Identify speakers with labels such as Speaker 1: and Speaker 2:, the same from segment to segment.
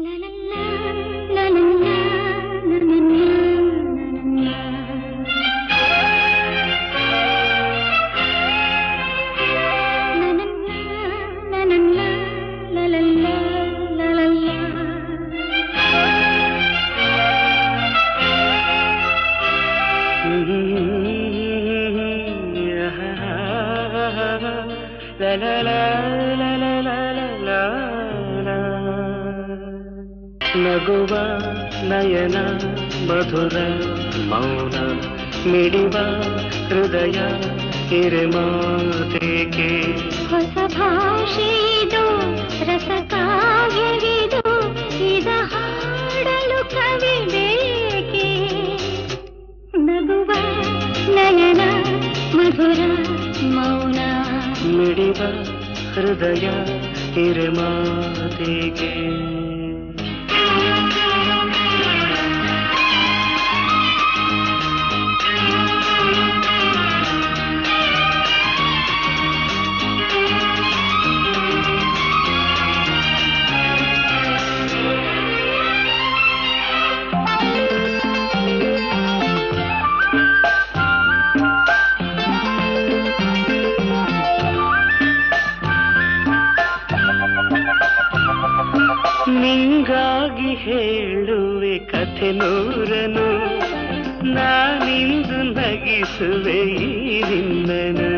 Speaker 1: la la la la la la ನಗುವ ನಯನ ಮಧುರ ಮೌನ ಮಿಡಿವ ಹೃದಯ ಹಿರೆಮಾತೇಕೆ.
Speaker 2: ಹೊಸ ಭಾಷೆಯಿದು ರಸಕಾವ್ಯವಿದು ಇದ ಹಾಡಲು ಕವಿ ಬೇಕೆ? ನಗುವ ನಯನ ಮಧುರ ಮೌನ
Speaker 1: ಮಿಡಿವ ಹೃದಯ ಹಿರೆಮಾತೇಕೆ. ನಿಂಗಾಗಿ ಹೇಳುವೆ ಕಥೆ ನೂರನು ನಾನಿಂದು ನಗಿಸುವೆ ಈ ನಿನ್ನನು.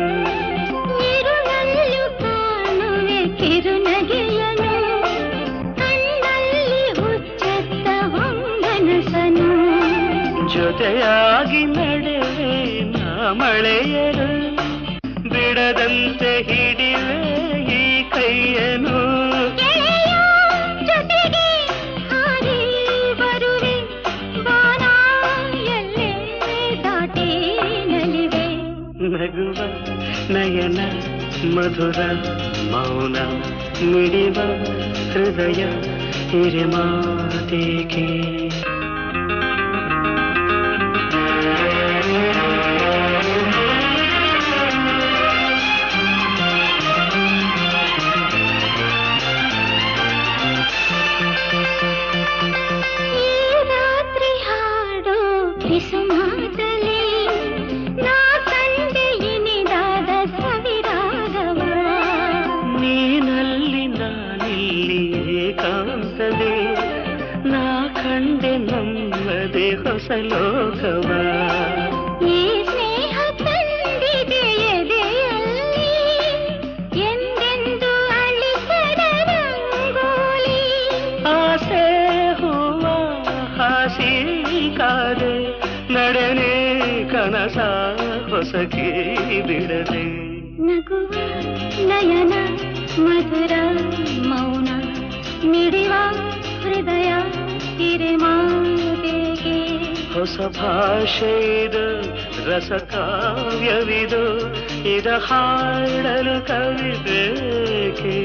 Speaker 1: ಜೊತೆಯಾಗಿ ನಡೆವೆ ನಾ ಮಳೆಯರು ಬಿಡದಂತೆ ಹಿಡಿವೆ
Speaker 2: नयन
Speaker 1: मधुर मौन मिडिव हृदय हिरिमातिके ನಮ್ಮದೆ ಹೊಸ ಲೋಕವ
Speaker 2: ಈ ಸ್ನೇಹ ತಂದಿದೆ ಎದೆಯಲ್ಲಿ ಎಂದೆಂದು ಅಳಿಸದ ರಂಗೋಲಿ
Speaker 1: ಆಸೆ ಹೂವ ಹಾಸಿ ಕಾದೆ ನಡೆನೆ ಕನಸ ಹೊಸಕಿ ಬಿಡದೆ
Speaker 2: ನಗುವ ನಯನ ಮಧುರ ಮೌನ ಮಿಡಿವ
Speaker 1: ಹೊಸ ಭಾಷೆ ಇದು ರಸಕಾವ್ಯವಿದು ಇದ ಹಾಡಲು ಕವಿ ಬೇಕೆ